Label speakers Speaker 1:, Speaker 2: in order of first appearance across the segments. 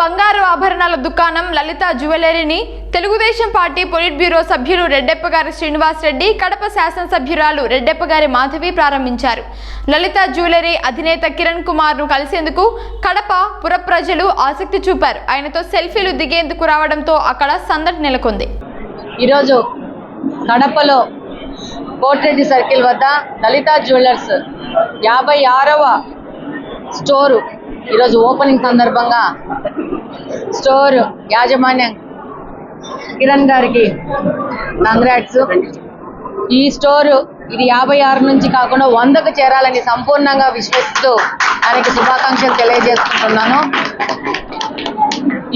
Speaker 1: బంగారు ఆభరణాల దుకాణం లలిత జ్యువెలరీని తెలుగుదేశం పార్టీ పొలిట్ బ్యూరో సభ్యులు రెడ్డెప్ప గారి శ్రీనివాస్ రెడ్డి కడప శాసనసభ్యురాలు రెడ్డెప్ప గారి మాధవి ప్రారంభించారు. లలిత జ్యువెలరీ అధినేత కిరణ్ కుమార్ను కలిసేందుకు కడప పుర ప్రజలు ఆసక్తి చూపారు. ఆయనతో సెల్ఫీలు దిగేందుకు రావడంతో అక్కడ సందడి నెలకొంది.
Speaker 2: ఈరోజు కడపలో కోటిరెడ్డి సర్కిల్ వద్ద లలిత జ్యువెలర్స్ యాభై ఆరవ స్టోరు ఈరోజు ఓపెనింగ్ సందర్భంగా స్టోర్ యాజమాన్యం కిరణ్ గారికి కంగ్రాట్స్ ఈ స్టోరు ఇది యాభై ఆరు నుంచి కాకుండా వందకు చేరాలని సంపూర్ణంగా విశ్వసిస్తూ ఆయనకి శుభాకాంక్షలు తెలియజేసుకుంటున్నాను.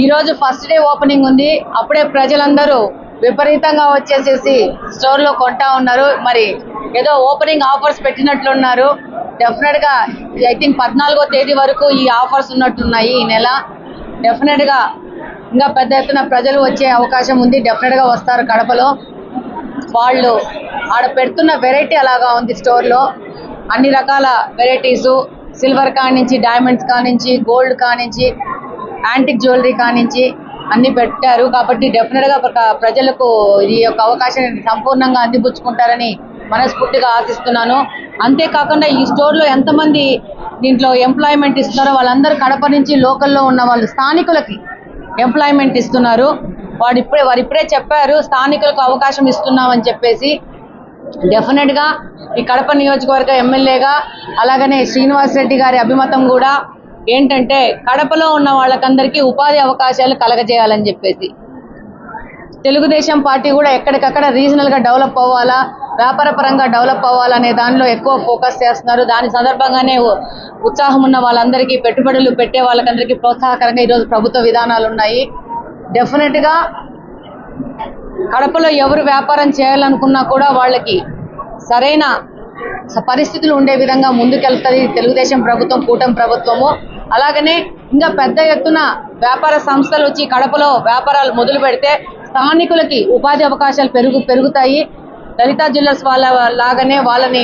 Speaker 2: ఈరోజు ఫస్ట్ డే ఓపెనింగ్ ఉంది. అప్పుడే ప్రజలందరూ విపరీతంగా వచ్చేసేసి స్టోర్లో కొంటా ఉన్నారు. మరి ఏదో ఓపెనింగ్ ఆఫర్స్ పెట్టినట్లున్నారు. డెఫినెట్గా ఐ థింక్ పద్నాలుగో తేదీ వరకు ఈ ఆఫర్స్ ఉన్నట్టున్నాయి ఈ నెల. డెఫినెట్గా ఇంకా పెద్ద ఎత్తున ప్రజలు వచ్చే అవకాశం ఉంది. డెఫినెట్గా వస్తారు కడపలో. వాళ్ళు ఆడ పెడుతున్న వెరైటీ అలాగా ఉంది స్టోర్లో అన్ని రకాల వెరైటీసు సిల్వర్ కానించి డైమండ్స్ కానించి గోల్డ్ కానించి యాంటిక్ జ్యువెలరీ కానించి అన్ని పెట్టారు. కాబట్టి డెఫినెట్గా ప్రజలకు ఈ యొక్క అవకాశాన్ని సంపూర్ణంగా అందిపుచ్చుకుంటారని మనస్ఫూర్తిగా ఆశిస్తున్నాను. అంతేకాకుండా ఈ స్టోర్లో ఎంతమంది దీంట్లో ఎంప్లాయ్మెంట్ ఇస్తున్నారో వాళ్ళందరూ కడప నుంచి లోకల్లో ఉన్న వాళ్ళు స్థానికులకి ఎంప్లాయ్మెంట్ ఇస్తున్నారు. వాడు ఇప్పుడే వారు ఇప్పుడే చెప్పారు స్థానికులకు అవకాశం ఇస్తున్నామని చెప్పేసి. డెఫినెట్గా ఈ కడప నియోజకవర్గ ఎమ్మెల్యేగా అలాగనే శ్రీనివాస్ రెడ్డి గారి అభిమతం కూడా ఏంటంటే కడపలో ఉన్న వాళ్ళకందరికీ ఉపాధి అవకాశాలు కలగజేయాలని చెప్పేసి. తెలుగుదేశం పార్టీ కూడా ఎక్కడికక్కడ రీజనల్గా డెవలప్ అవ్వాలా? వ్యాపార పరంగా డెవలప్ అవ్వాలనే దానిలో ఎక్కువ ఫోకస్ చేస్తున్నారు. దాని సందర్భంగానే ఉత్సాహం ఉన్న వాళ్ళందరికీ పెట్టుబడులు పెట్టే వాళ్ళకందరికీ ప్రోత్సాహకరంగా ఈరోజు ప్రభుత్వ విధానాలు ఉన్నాయి. డెఫినెట్గా కడపలో ఎవరు వ్యాపారం చేయాలనుకున్నా కూడా వాళ్ళకి సరైన పరిస్థితులు ఉండే విధంగా ముందుకెళ్తుంది తెలుగుదేశం ప్రభుత్వం కూటమి ప్రభుత్వము. అలాగనే ఇంకా పెద్ద ఎత్తున వ్యాపార సంస్థలు వచ్చి కడపలో వ్యాపారాలు మొదలు పెడితే స్థానికులకి ఉపాధి అవకాశాలు పెరుగు పెరుగుతాయి. లలితా జ్యువెలర్స్ వాళ్ళ లాగానే వాళ్ళని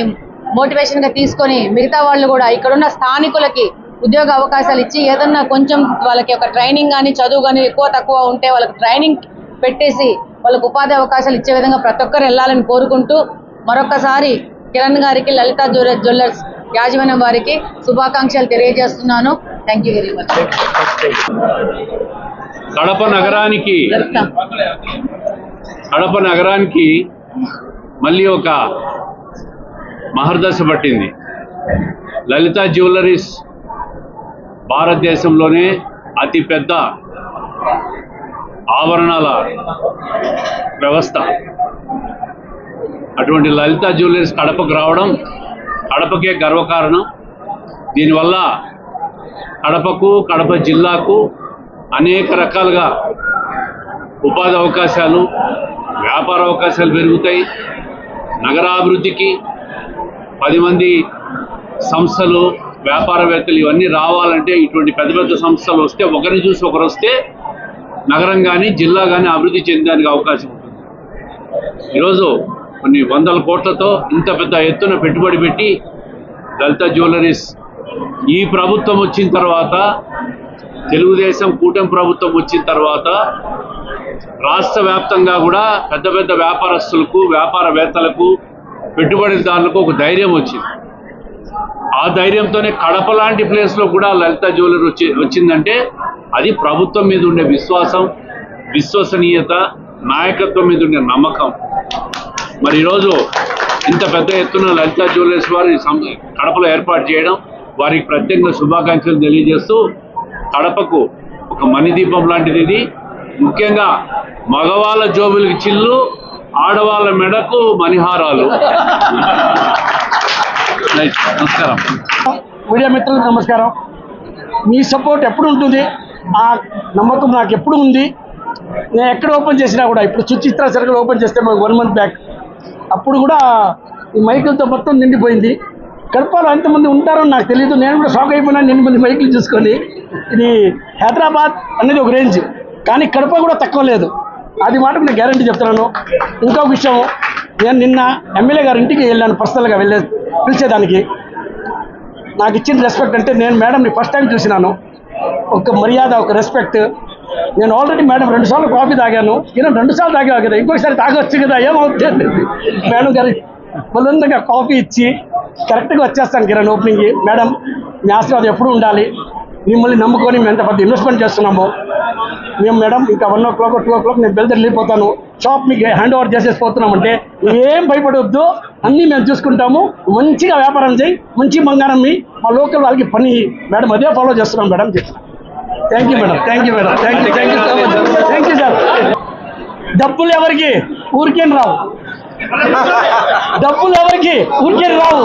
Speaker 2: మోటివేషన్గా తీసుకొని మిగతా వాళ్ళు కూడా ఇక్కడున్న స్థానికులకి ఉద్యోగ అవకాశాలు ఇచ్చి ఏదన్నా కొంచెం వాళ్ళకి ఒక ట్రైనింగ్ కానీ చదువు కానీ ఎక్కువ తక్కువ ఉంటే వాళ్ళకి ట్రైనింగ్ పెట్టేసి వాళ్ళకు ఉపాధి అవకాశాలు ఇచ్చే విధంగా ప్రతి ఒక్కరు వెళ్ళాలని కోరుకుంటూ మరొకసారి కిరణ్ గారికి లలిత జ్యువెల- జ్యువెలర్స్ యాజమాన్యం వారికి శుభాకాంక్షలు తెలియజేస్తున్నాను. Thank you very much
Speaker 3: Kadapa నగరానికి కడప నగరానికి మళ్ళీ ఒక మహర్దశ పట్టింది. లలిత జ్యువెలరీస్ భారతదేశంలోనే అతిపెద్ద ఆభరణాల వ్యవస్థ. అటువంటి లలిత జ్యువెలరీస్ కడపకు రావడం కడపకే గర్వకారణం. దీనివల్ల కడపకు కడప జిల్లాకు అనేక రకాలుగా ఉపాధి అవకాశాలు వ్యాపార అవకాశాలు పెరుగుతాయి. నగరాభివృద్ధికి పది మంది సంస్థలు వ్యాపారవేత్తలు ఇవన్నీ రావాలంటే ఇటువంటి పెద్ద పెద్ద సంస్థలు వస్తే ఒకరిని చూసి ఒకరు వస్తే నగరం కానీ జిల్లా కానీ అభివృద్ధి చెందడానికి అవకాశం ఉంటుంది. ఈరోజు కొన్ని వందల కోట్లతో ఇంత పెద్ద ఎత్తున పెట్టుబడి పెట్టి దళిత జ్యువెలరీస్ ఈ ప్రభుత్వం వచ్చిన తర్వాత తెలుగుదేశం కూటమి ప్రభుత్వం వచ్చిన తర్వాత రాష్ట్ర వ్యాప్తంగా కూడా పెద్ద పెద్ద వ్యాపారస్తులకు వ్యాపారవేత్తలకు పెట్టుబడిదారులకు ఒక ధైర్యం వచ్చింది. ఆ ధైర్యంతోనే కడప లాంటి ప్లేస్లో కూడా లలిత జ్యువెలరీ వచ్చి వచ్చిందంటే అది ప్రభుత్వం మీద ఉండే విశ్వాసం విశ్వసనీయత నాయకత్వం మీద ఉండే నమ్మకం. మరి ఈరోజు ఇంత పెద్ద ఎత్తున లలిత జ్యువెలర్స్ వారు సం- కడపలో ఏర్పాటు చేయడం వారికి ప్రత్యేకంగా శుభాకాంక్షలు తెలియజేస్తూ కడపకు ఒక మణిదీపం లాంటిది ఇది. ముఖ్యంగా మగవాళ్ళ జోబులకి చిల్లు ఆడవాళ్ళ మెడకు మణిహారాలు. నమస్కారం.
Speaker 4: మీడియా మిత్రులకు నమస్కారం. మీ సపోర్ట్ ఎప్పుడు ఉంటుంది? ఆ నమ్మకం నాకు ఎప్పుడు ఉంది? నేను ఎక్కడ ఓపెన్ చేసినా కూడా ఇప్పుడు సుచిత్ర సర్కిల్ ఓపెన్ చేస్తే మాకు వన్ మంత్ బ్యాక్. అప్పుడు కూడా ఈ మైకులతో మొత్తం నిండిపోయింది. కడపలో ఎంతమంది ఉంటారో నాకు తెలియదు నేను కూడా షాక్ అయిపోయినా ఎన్ని మంది మైకులు చూసుకొని. ఇది హైదరాబాద్ అనేది ఒక రేంజ్. కానీ కడప కూడా తక్కువ లేదు. అది మాటకు నేను గ్యారంటీ చెప్తున్నాను. ఇంకొక విషయం నేను నిన్న ఎమ్మెల్యే గారి ఇంటికి వెళ్ళాను పర్సనల్గా వెళ్ళే పిలిచేదానికి. నాకు ఇచ్చిన రెస్పెక్ట్ అంటే నేను మేడంని ఫస్ట్ టైం చూసినాను. ఒక మర్యాద ఒక రెస్పెక్ట్ నేను ఆల్రెడీ మేడం రెండుసార్లు కాఫీ తాగాను. ఈయన రెండు సార్లు కదా ఇంకొకసారి తాగొచ్చు కదా ఏమవుతుంది? మేడం గారి బలందంగా కాఫీ ఇచ్చి కరెక్ట్గా వచ్చేస్తాను కిరణ్ ఓపెనింగ్కి మేడం మీ ఆశీర్వాదం ఎప్పుడు ఉండాలి. మిమ్మల్ని నమ్ముకొని మేము ఎంత పెద్ద ఇన్వెస్ట్మెంట్ చేస్తున్నాము మేము మేడం ఇంకా one o'clock two o'clock నేను బెల్దర్ వెళ్ళిపోతాను షాప్ మీకు హ్యాండ్ ఓవర్ చేసేసి పోతున్నామంటే ఏం భయపడవద్దు అన్నీ మేము చూసుకుంటాము. మంచిగా వ్యాపారం చేయి మంచి బంగారం మీ మా లోకల్ వాళ్ళకి పని మేడం అదే ఫాలో చేస్తున్నాం మేడం. చెప్తాను thank you madam. Thank you madam. Thank you thank you so much thank you sir డబ్బులు ఎవరికి? ఊరికేం రావు. డబ్బులు ఎవరికి? ఊరికేం రావు.